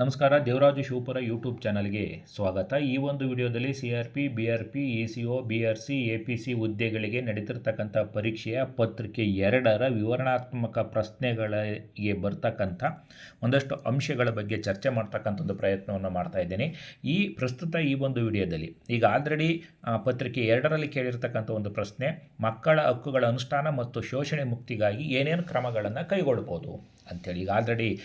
ನಮಸ್ಕಾರ, ದೇವರಾಜು ಶಿವಪುರ ಯೂಟ್ಯೂಬ್ ಚಾನಲ್ಗೆ ಸ್ವಾಗತ. ಈ ಒಂದು ವಿಡಿಯೋದಲ್ಲಿ C R P B R P A C O B R C A P C ಹುದ್ದೆಗಳಿಗೆ ನಡೀತಿರ್ತಕ್ಕಂಥ ಪರೀಕ್ಷೆಯ ಪತ್ರಿಕೆ ಎರಡರ ವಿವರಣಾತ್ಮಕ ಪ್ರಶ್ನೆಗಳಿಗೆ ಬರ್ತಕ್ಕಂಥ ಒಂದಷ್ಟು ಅಂಶಗಳ ಬಗ್ಗೆ ಚರ್ಚೆ ಮಾಡ್ತಕ್ಕಂಥ ಒಂದು ಪ್ರಯತ್ನವನ್ನು ಮಾಡ್ತಾ ಇದ್ದೇನೆ. ಈ ಪ್ರಸ್ತುತ ಈ ಒಂದು ವಿಡಿಯೋದಲ್ಲಿ ಈಗ ಆಲ್ರೆಡಿ ಪತ್ರಿಕೆ ಎರಡರಲ್ಲಿ ಕೇಳಿರ್ತಕ್ಕಂಥ ಒಂದು ಪ್ರಶ್ನೆ, ಮಕ್ಕಳ ಹಕ್ಕುಗಳ ಅನುಷ್ಠಾನ ಮತ್ತು ಶೋಷಣೆ ಮುಕ್ತಿಗಾಗಿ ಏನೇನು ಕ್ರಮಗಳನ್ನು ಕೈಗೊಳ್ಬೋದು? ಅಂಥೇಳಿ ಈಗ ಆಲ್ರೆಡಿ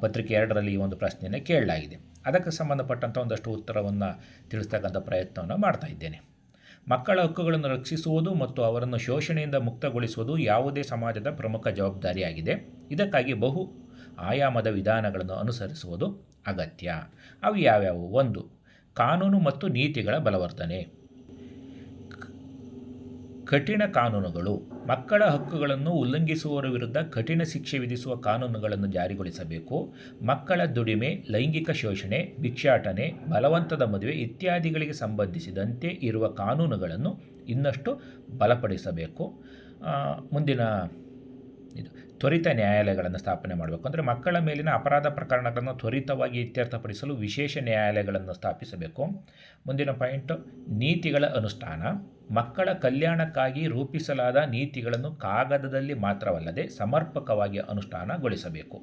ಪತ್ರಿಕೆ ಎರಡರಲ್ಲಿ ಈ ಒಂದು ಪ್ರಶ್ನೆಯನ್ನು ಕೇಳಲಾಗಿದೆ ಅದಕ್ಕೆ ಸಂಬಂಧಪಟ್ಟಂಥ ಒಂದಷ್ಟು ಉತ್ತರವನ್ನು ತಿಳಿಸ್ತಕ್ಕಂಥ ಪ್ರಯತ್ನವನ್ನು ಮಾಡ್ತಾ ಇದ್ದೇನೆ. ಮಕ್ಕಳ ಹಕ್ಕುಗಳನ್ನು ರಕ್ಷಿಸುವುದು ಮತ್ತು ಅವರನ್ನು ಶೋಷಣೆಯಿಂದ ಮುಕ್ತಗೊಳಿಸುವುದು ಯಾವುದೇ ಸಮಾಜದ ಪ್ರಮುಖ ಜವಾಬ್ದಾರಿಯಾಗಿದೆ. ಇದಕ್ಕಾಗಿ ಬಹು ಆಯಾಮದ ವಿಧಾನಗಳನ್ನು ಅನುಸರಿಸುವುದು ಅಗತ್ಯ. ಅವು ಯಾವ್ಯಾವು? ಒಂದು, ಕಾನೂನು ಮತ್ತು ನೀತಿಗಳ ಬಲವರ್ಧನೆ. ಕಠಿಣ ಕಾನೂನುಗಳು. ಮಕ್ಕಳ ಹಕ್ಕುಗಳನ್ನು ಉಲ್ಲಂಘಿಸುವವರ ವಿರುದ್ಧ ಕಠಿಣ ಶಿಕ್ಷೆ ವಿಧಿಸುವ ಕಾನೂನುಗಳನ್ನು ಜಾರಿಗೊಳಿಸಬೇಕು. ಮಕ್ಕಳ ದುಡಿಮೆ, ಲೈಂಗಿಕ ಶೋಷಣೆ, ಭಿಕ್ಷಾಟನೆ, ಬಲವಂತದ ಮದುವೆ ಇತ್ಯಾದಿಗಳಿಗೆ ಸಂಬಂಧಿಸಿದಂತೆ ಇರುವ ಕಾನೂನುಗಳನ್ನು ಇನ್ನಷ್ಟು ಬಲಪಡಿಸಬೇಕು. ಮುಂದಿನ ಇದು, ತ್ವರಿತ ನ್ಯಾಯಾಲಯಗಳನ್ನು ಸ್ಥಾಪನೆ ಮಾಡಬೇಕು. ಅಂದರೆ ಮಕ್ಕಳ ಮೇಲಿನ ಅಪರಾಧ ಪ್ರಕರಣಗಳನ್ನು ತ್ವರಿತವಾಗಿ ಇತ್ಯರ್ಥಪಡಿಸಲು ವಿಶೇಷ ನ್ಯಾಯಾಲಯಗಳನ್ನು ಸ್ಥಾಪಿಸಬೇಕು. ಮುಂದಿನ ಪಾಯಿಂಟು, ನೀತಿಗಳ ಅನುಷ್ಠಾನ. ಮಕ್ಕಳ ಕಲ್ಯಾಣಕ್ಕಾಗಿ ರೂಪಿಸಲಾದ ನೀತಿಗಳನ್ನು ಕಾಗದದಲ್ಲಿ ಮಾತ್ರವಲ್ಲದೆ ಸಮರ್ಪಕವಾಗಿ ಅನುಷ್ಠಾನಗೊಳಿಸಬೇಕು.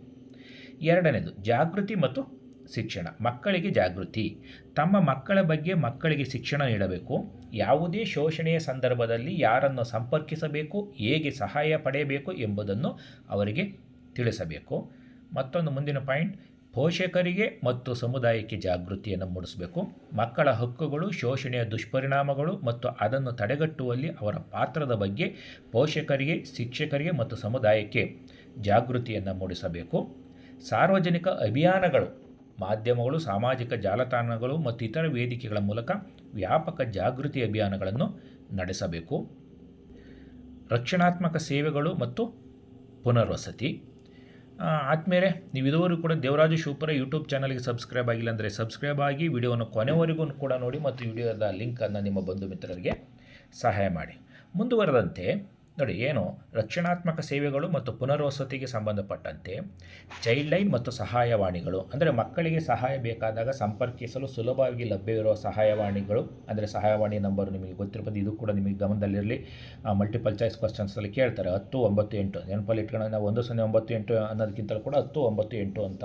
ಎರಡನೇದು, ಜಾಗೃತಿ ಮತ್ತು ಶಿಕ್ಷಣ. ಮಕ್ಕಳಿಗೆ ಜಾಗೃತಿ. ತಮ್ಮ ಮಕ್ಕಳ ಬಗ್ಗೆ ಮಕ್ಕಳಿಗೆ ಶಿಕ್ಷಣ ನೀಡಬೇಕು. ಯಾವುದೇ ಶೋಷಣೆಯ ಸಂದರ್ಭದಲ್ಲಿ ಯಾರನ್ನು ಸಂಪರ್ಕಿಸಬೇಕು, ಹೇಗೆ ಸಹಾಯ ಪಡೆಯಬೇಕು ಎಂಬುದನ್ನು ಅವರಿಗೆ ತಿಳಿಸಬೇಕು. ಮತ್ತೊಂದು ಮುಂದಿನ ಪಾಯಿಂಟ್ ಪೋಷಕರಿಗೆ ಮತ್ತು ಸಮುದಾಯಕ್ಕೆ ಜಾಗೃತಿಯನ್ನು ಮೂಡಿಸಬೇಕು. ಮಕ್ಕಳ ಹಕ್ಕುಗಳು, ಶೋಷಣೆಯ ದುಷ್ಪರಿಣಾಮಗಳು ಮತ್ತು ಅದನ್ನು ತಡೆಗಟ್ಟುವಲ್ಲಿ ಅವರ ಪಾತ್ರದ ಬಗ್ಗೆ ಪೋಷಕರಿಗೆ, ಶಿಕ್ಷಕರಿಗೆ ಮತ್ತು ಸಮುದಾಯಕ್ಕೆ ಜಾಗೃತಿಯನ್ನು ಮೂಡಿಸಬೇಕು. ಸಾರ್ವಜನಿಕ ಅಭಿಯಾನಗಳು, ಮಾಧ್ಯಮಗಳು, ಸಾಮಾಜಿಕ ಜಾಲತಾಣಗಳು ಮತ್ತು ಇತರ ವೇದಿಕೆಗಳ ಮೂಲಕ ವ್ಯಾಪಕ ಜಾಗೃತಿ ಅಭಿಯಾನಗಳನ್ನು ನಡೆಸಬೇಕು. ರಕ್ಷಣಾತ್ಮಕ ಸೇವೆಗಳು ಮತ್ತು ಪುನರ್ವಸತಿ. ಆದಮೇಲೆ ನೀವು ಇದುವರೆಗೂ ಕೂಡ ದೇವರಾಜು ಶಿವಪುರ ಯೂಟ್ಯೂಬ್ ಚಾನಲ್ಗೆ ಸಬ್ಸ್ಕ್ರೈಬ್ ಆಗಿಲ್ಲ ಅಂದರೆ ಸಬ್ಸ್ಕ್ರೈಬ್ ಆಗಿ ವಿಡಿಯೋವನ್ನು ಕೊನೆವರೆಗೂ ಕೂಡ ನೋಡಿ ಮತ್ತು ವಿಡಿಯೋದ ಲಿಂಕನ್ನು ನಿಮ್ಮ ಬಂಧು ಮಿತ್ರರಿಗೆ ಸಹಾಯ ಮಾಡಿ. ಮುಂದುವರೆದಂತೆ ನೋಡಿ, ಏನು? ರಕ್ಷಣಾತ್ಮಕ ಸೇವೆಗಳು ಮತ್ತು ಪುನರ್ವಸತಿಗೆ ಸಂಬಂಧಪಟ್ಟಂತೆ ಚೈಲ್ಡ್ ಲೈನ್ ಮತ್ತು ಸಹಾಯವಾಣಿಗಳು. ಅಂದರೆ ಮಕ್ಕಳಿಗೆ ಸಹಾಯ ಬೇಕಾದಾಗ ಸಂಪರ್ಕಿಸಲು ಸುಲಭವಾಗಿ ಲಭ್ಯವಿರುವ ಸಹಾಯವಾಣಿಗಳು. ಅಂದರೆ ಸಹಾಯವಾಣಿ ನಂಬರ್ ನಿಮಗೆ ಗೊತ್ತಿರ್ಬೋದು, ಇದು ಕೂಡ ನಿಮಗೆ ಗಮನದಲ್ಲಿರಲಿ. ಮಲ್ಟಿಪಲ್ ಚಾಯ್ಸ್ ಕ್ವಶನ್ಸಲ್ಲಿ ಕೇಳ್ತಾರೆ, ಹತ್ತು, ಒಂಬತ್ತು, ಎಂಟು. ನೆನಪಲ್ಲಿ ಇಟ್ಕೊಂಡು ನಾವು ಒಂದು, ಸೊನ್ನೆ, ಒಂಬತ್ತು, ಎಂಟು ಅನ್ನೋದಕ್ಕಿಂತಲೂ ಕೂಡ ಹತ್ತು, ಒಂಬತ್ತು, ಎಂಟು ಅಂತ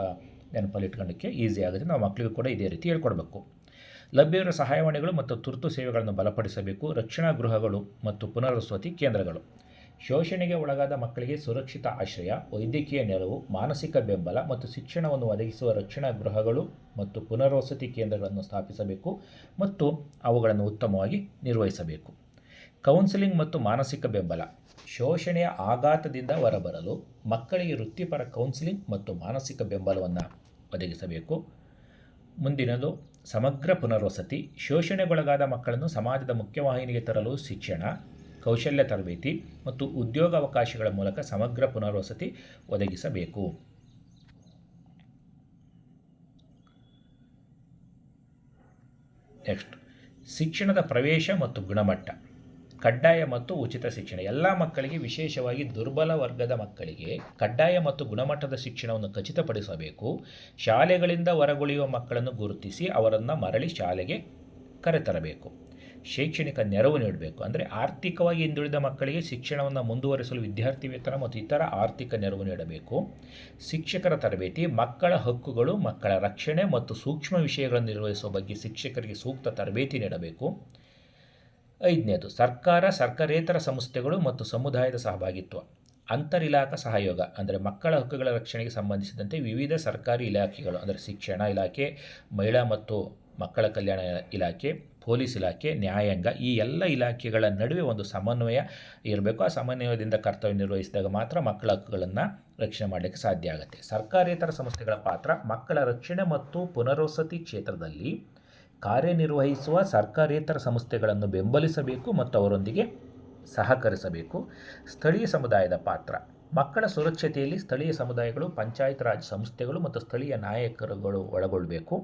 ನೆನಪಲ್ಲಿ ಇಟ್ಕೊಳ್ಳೋಕ್ಕೆ ಈಸಿ ಆಗುತ್ತೆ. ನಾವು ಮಕ್ಕಳಿಗೂ ಕೂಡ ಇದೇ ರೀತಿ ಹೇಳ್ಕೊಡ್ಬೇಕು. ಲಭ್ಯವಿರುವ ಸಹಾಯವಾಣಿಗಳು ಮತ್ತು ತುರ್ತು ಸೇವೆಗಳನ್ನು ಬಲಪಡಿಸಬೇಕು. ರಕ್ಷಣಾ ಗೃಹಗಳು ಮತ್ತು ಪುನರ್ವಸತಿ ಕೇಂದ್ರಗಳು. ಶೋಷಣೆಗೆ ಒಳಗಾದ ಮಕ್ಕಳಿಗೆ ಸುರಕ್ಷಿತ ಆಶ್ರಯ, ವೈದ್ಯಕೀಯ ನೆರವು, ಮಾನಸಿಕ ಬೆಂಬಲ ಮತ್ತು ಶಿಕ್ಷಣವನ್ನು ಒದಗಿಸುವ ರಕ್ಷಣಾ ಗೃಹಗಳು ಮತ್ತು ಪುನರ್ವಸತಿ ಕೇಂದ್ರಗಳನ್ನು ಸ್ಥಾಪಿಸಬೇಕು ಮತ್ತು ಅವುಗಳನ್ನು ಉತ್ತಮವಾಗಿ ನಿರ್ವಹಿಸಬೇಕು. ಕೌನ್ಸಿಲಿಂಗ್ ಮತ್ತು ಮಾನಸಿಕ ಬೆಂಬಲ. ಶೋಷಣೆಯ ಆಘಾತದಿಂದ ಹೊರಬರಲು ಮಕ್ಕಳಿಗೆ ವೃತ್ತಿಪರ ಕೌನ್ಸಿಲಿಂಗ್ ಮತ್ತು ಮಾನಸಿಕ ಬೆಂಬಲವನ್ನು ಒದಗಿಸಬೇಕು. ಮುಂದಿನದು, ಸಮಗ್ರ ಪುನರ್ವಸತಿ. ಶೋಷಣೆಗೊಳಗಾದ ಮಕ್ಕಳನ್ನು ಸಮಾಜದ ಮುಖ್ಯವಾಹಿನಿಗೆ ತರಲು ಶಿಕ್ಷಣ ಕೌಶಲ್ಯ ತರಬೇತಿ ಮತ್ತು ಉದ್ಯೋಗಾವಕಾಶಗಳ ಮೂಲಕ ಸಮಗ್ರ ಪುನರ್ವಸತಿ ಒದಗಿಸಬೇಕು. ನೆಕ್ಸ್ಟ್, ಶಿಕ್ಷಣದ ಪ್ರವೇಶ ಮತ್ತು ಗುಣಮಟ್ಟ. ಕಡ್ಡಾಯ ಮತ್ತು ಉಚಿತ ಶಿಕ್ಷಣ. ಎಲ್ಲ ಮಕ್ಕಳಿಗೆ, ವಿಶೇಷವಾಗಿ ದುರ್ಬಲ ವರ್ಗದ ಮಕ್ಕಳಿಗೆ ಕಡ್ಡಾಯ ಮತ್ತು ಗುಣಮಟ್ಟದ ಶಿಕ್ಷಣವನ್ನು ಖಚಿತಪಡಿಸಬೇಕು. ಶಾಲೆಗಳಿಂದ ಹೊರಗುಳಿಯುವ ಮಕ್ಕಳನ್ನು ಗುರುತಿಸಿ ಅವರನ್ನು ಮರಳಿ ಶಾಲೆಗೆ ಕರೆತರಬೇಕು. ಶೈಕ್ಷಣಿಕ ನೆರವು ನೀಡಬೇಕು. ಅಂದರೆ ಆರ್ಥಿಕವಾಗಿ ಹಿಂದುಳಿದ ಮಕ್ಕಳಿಗೆ ಶಿಕ್ಷಣವನ್ನು ಮುಂದುವರಿಸಲು ವಿದ್ಯಾರ್ಥಿ ವೇತನ ಮತ್ತು ಇತರ ಆರ್ಥಿಕ ನೆರವು ನೀಡಬೇಕು. ಶಿಕ್ಷಕರ ತರಬೇತಿ, ಮಕ್ಕಳ ಹಕ್ಕುಗಳು, ಮಕ್ಕಳ ರಕ್ಷಣೆ ಮತ್ತು ಸೂಕ್ಷ್ಮ ವಿಷಯಗಳನ್ನು ನಿರ್ವಹಿಸುವ ಬಗ್ಗೆ ಶಿಕ್ಷಕರಿಗೆ ಸೂಕ್ತ ತರಬೇತಿ ನೀಡಬೇಕು. ಐದನೇದು, ಸರ್ಕಾರ, ಸರ್ಕಾರೇತರ ಸಂಸ್ಥೆಗಳು ಮತ್ತು ಸಮುದಾಯದ ಸಹಭಾಗಿತ್ವ. ಅಂತರಿಲಾಖಾ ಸಹಯೋಗ, ಅಂದರೆ ಮಕ್ಕಳ ಹಕ್ಕುಗಳ ರಕ್ಷಣೆಗೆ ಸಂಬಂಧಿಸಿದಂತೆ ವಿವಿಧ ಸರ್ಕಾರಿ ಇಲಾಖೆಗಳು, ಅಂದರೆ ಶಿಕ್ಷಣ ಇಲಾಖೆ, ಮಹಿಳಾ ಮತ್ತು ಮಕ್ಕಳ ಕಲ್ಯಾಣ ಇಲಾಖೆ ಪೊಲೀಸ್ ಇಲಾಖೆ, ನ್ಯಾಯಾಂಗ ಈ ಎಲ್ಲ ಇಲಾಖೆಗಳ ನಡುವೆ ಒಂದು ಸಮನ್ವಯ ಇರಬೇಕು. ಆ ಸಮನ್ವಯದಿಂದ ಕರ್ತವ್ಯ ನಿರ್ವಹಿಸಿದಾಗ ಮಾತ್ರ ಮಕ್ಕಳ ಹಕ್ಕುಗಳನ್ನು ರಕ್ಷಣೆ ಮಾಡಲಿಕ್ಕೆ ಸಾಧ್ಯ ಆಗುತ್ತೆ. ಸರ್ಕಾರೇತರ ಸಂಸ್ಥೆಗಳ ಪಾತ್ರ ಮಕ್ಕಳ ರಕ್ಷಣೆ ಮತ್ತು ಪುನರ್ವಸತಿ ಕ್ಷೇತ್ರದಲ್ಲಿ ಕಾರ್ಯನಿರ್ವಹಿಸುವ ಸರ್ಕಾರೇತರ ಸಂಸ್ಥೆಗಳನ್ನು ಬೆಂಬಲಿಸಬೇಕು ಮತ್ತು ಅವರೊಂದಿಗೆ ಸಹಕರಿಸಬೇಕು. ಸ್ಥಳೀಯ ಸಮುದಾಯದ ಪಾತ್ರ ಮಕ್ಕಳ ಸುರಕ್ಷತೆಯಲ್ಲಿ ಸ್ಥಳೀಯ ಸಮುದಾಯಗಳು, ಪಂಚಾಯತ್ ರಾಜ್ ಸಂಸ್ಥೆಗಳು ಮತ್ತು ಸ್ಥಳೀಯ ನಾಯಕರುಗಳು ಒಳಗೊಳ್ಳಬೇಕು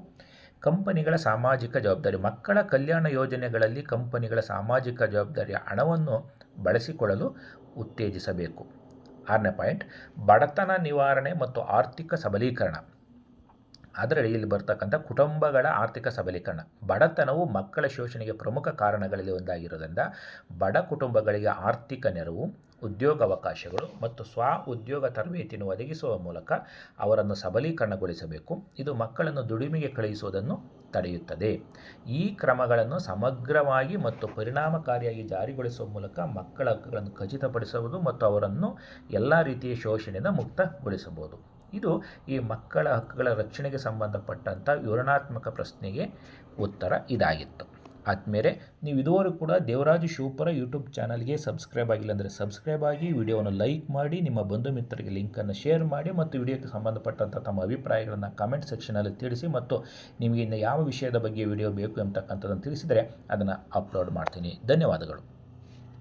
ಕಂಪನಿಗಳ ಸಾಮಾಜಿಕ ಜವಾಬ್ದಾರಿ, ಮಕ್ಕಳ ಕಲ್ಯಾಣ ಯೋಜನೆಗಳಲ್ಲಿ ಕಂಪನಿಗಳ ಸಾಮಾಜಿಕ ಜವಾಬ್ದಾರಿಯ ಹಣವನ್ನು ಬಳಸಿಕೊಳ್ಳಲು ಉತ್ತೇಜಿಸಬೇಕು. ಆರನೇ ಪಾಯಿಂಟ್, ಬಡತನ ನಿವಾರಣೆ ಮತ್ತು ಆರ್ಥಿಕ ಸಬಲೀಕರಣ. ಅದರಲ್ಲಿ ಇಲ್ಲಿ ಬರ್ತಕ್ಕಂಥ ಕುಟುಂಬಗಳ ಆರ್ಥಿಕ ಸಬಲೀಕರಣ. ಬಡತನವು ಮಕ್ಕಳ ಶೋಷಣೆಗೆ ಪ್ರಮುಖ ಕಾರಣಗಳಲ್ಲಿ ಒಂದಾಗಿರೋದ್ರಿಂದ ಬಡ ಕುಟುಂಬಗಳಿಗೆ ಆರ್ಥಿಕ ನೆರವು ಉದ್ಯೋಗಾವಕಾಶಗಳು ಮತ್ತು ಸ್ವ ಉದ್ಯೋಗ ತರಬೇತಿಯನ್ನು ಒದಗಿಸುವ ಮೂಲಕ ಅವರನ್ನು ಸಬಲೀಕರಣಗೊಳಿಸಬೇಕು. ಇದು ಮಕ್ಕಳನ್ನು ದುಡಿಮೆಗೆ ಕಳುಹಿಸುವುದನ್ನು ತಡೆಯುತ್ತದೆ. ಈ ಕ್ರಮಗಳನ್ನು ಸಮಗ್ರವಾಗಿ ಮತ್ತು ಪರಿಣಾಮಕಾರಿಯಾಗಿ ಜಾರಿಗೊಳಿಸುವ ಮೂಲಕ ಮಕ್ಕಳ ಹಕ್ಕುಗಳನ್ನು ಖಚಿತಪಡಿಸುವುದು ಮತ್ತು ಅವರನ್ನು ಎಲ್ಲ ರೀತಿಯ ಶೋಷಣೆಯಿಂದ ಮುಕ್ತಗೊಳಿಸಬಹುದು. ಇದು ಈ ಮಕ್ಕಳ ಹಕ್ಕುಗಳ ರಕ್ಷಣೆಗೆ ಸಂಬಂಧಪಟ್ಟಂಥ ವಿವರಣಾತ್ಮಕ ಪ್ರಶ್ನೆಗೆ ಉತ್ತರ ಇದಾಗಿತ್ತು. ಆದಮೇಲೆ ನೀವು ಇದುವರೆಗೂ ಕೂಡ ದೇವರಾಜು ಶಿವಪುರ ಯೂಟ್ಯೂಬ್ ಚಾನಲ್ಗೆ ಸಬ್ಸ್ಕ್ರೈಬ್ ಆಗಿಲ್ಲ ಅಂದರೆ ಸಬ್ಸ್ಕ್ರೈಬ್ ಆಗಿ ವಿಡಿಯೋವನ್ನು ಲೈಕ್ ಮಾಡಿ, ನಿಮ್ಮ ಬಂಧು ಮಿತ್ರರಿಗೆ ಲಿಂಕನ್ನು ಶೇರ್ ಮಾಡಿ ಮತ್ತು ವಿಡಿಯೋಕ್ಕೆ ಸಂಬಂಧಪಟ್ಟಂಥ ತಮ್ಮ ಅಭಿಪ್ರಾಯಗಳನ್ನು ಕಮೆಂಟ್ ಸೆಕ್ಷನಲ್ಲಿ ತಿಳಿಸಿ ಮತ್ತು ನಿಮಗೆ ಇನ್ನು ಯಾವ ವಿಷಯದ ಬಗ್ಗೆ ವಿಡಿಯೋ ಬೇಕು ಎಂಬತಕ್ಕಂಥದ್ದನ್ನು ತಿಳಿಸಿದರೆ ಅದನ್ನು ಅಪ್ಲೋಡ್ ಮಾಡ್ತೀನಿ. ಧನ್ಯವಾದಗಳು.